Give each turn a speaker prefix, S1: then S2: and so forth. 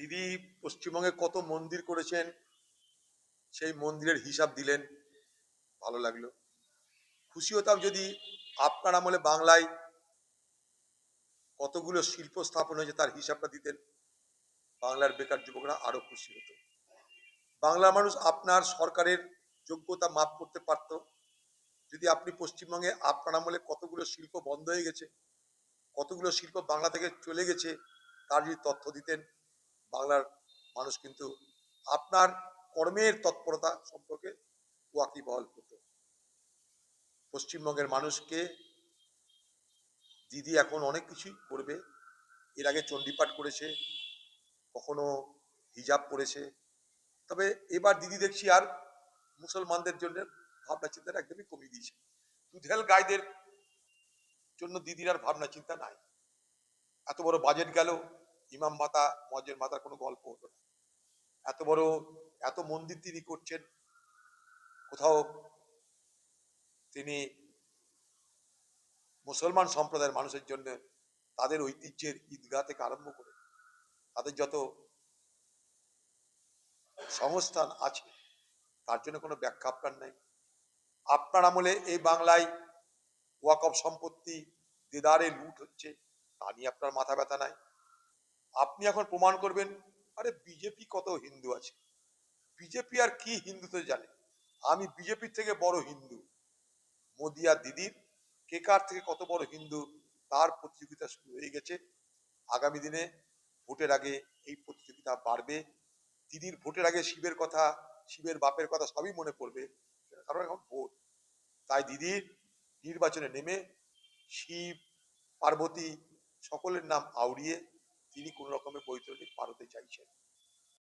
S1: দিদি পশ্চিমবঙ্গে কত মন্দির করেছেন, সেই মন্দিরের হিসাব দিলেন। ভালো লাগল। খুশি হতাম যদি আপনার আমলে বাংলায় কতগুলো শিল্প স্থাপন হয়েছে তার হিসাবটা দিতেন। বাংলার বেকার যুবকরা আরও খুশি হতো। বাংলার মানুষ আপনার সরকারের যোগ্যতা মাপ করতে পারত। যদি আপনি পশ্চিমবঙ্গে আপনার আমলে কতগুলো শিল্প বন্ধ হয়ে গেছে, কতগুলো শিল্প বাংলা থেকে চলে গেছে, তার যদি তথ্য দিতেন। বাংলার মানুষ কিন্তু আপনার কর্মের তৎপরতা সম্পর্কে ওয়াকিবহল হতো। পশ্চিমবঙ্গের মানুষকে দিদি এখন অনেক কিছুই করবে। এর আগে চণ্ডীপাঠ করেছে, কখনো হিজাব করেছে। তবে এবার দিদি দেখছি আর মুসলমানদের জন্য ভাবনা চিন্তাটা একদমই কমিয়ে দিয়েছে। দুধেল গাইদের জন্য দিদির আর ভাবনা চিন্তা নাই। এত বড় বাজেট গেল ইমাম মাতা মজের মাতার কোনো গল্প হতো না। এত বড়, এত মন্দির তিনি করছেন, কোথাও তিনি মুসলমান সম্প্রদায়ের মানুষের জন্য তাদের ঐতিহ্যের ঈদগাহ থেকে আরম্ভ করে, তাদের যত সংস্থান আছে, তার জন্য কোনো ব্যাখ্যা আপনার নাই। আপনার আমলে এই বাংলায় ওয়াকফ সম্পত্তি, দেদারে লুট হচ্ছে, তা নিয়ে আপনার মাথা ব্যথা নাই। আপনি এখন প্রমাণ করবেন, আরে বিজেপি কত হিন্দু আছে। বিজেপি আর কি হিন্দুতে জানে? আমি বিজেপির থেকে বড় হিন্দু। মোদি আর দিদির, কে কার থেকে কত বড় হিন্দু, তার প্রতিযোগিতা শুরু হয়ে গেছে। আগামী দিনে ভোটের আগে এই প্রতিযোগিতা বাড়বে। দিদির ভোটের আগে শিবের কথা, শিবের বাপের কথা সবই মনে পড়বে। কারণ এখন ভোট। তাই দিদির নির্বাচনে নেমে শিব, পার্বতী সকলের নাম আউড়িয়ে তিনি কোন রকমে বৈতরণী পার চাইছেন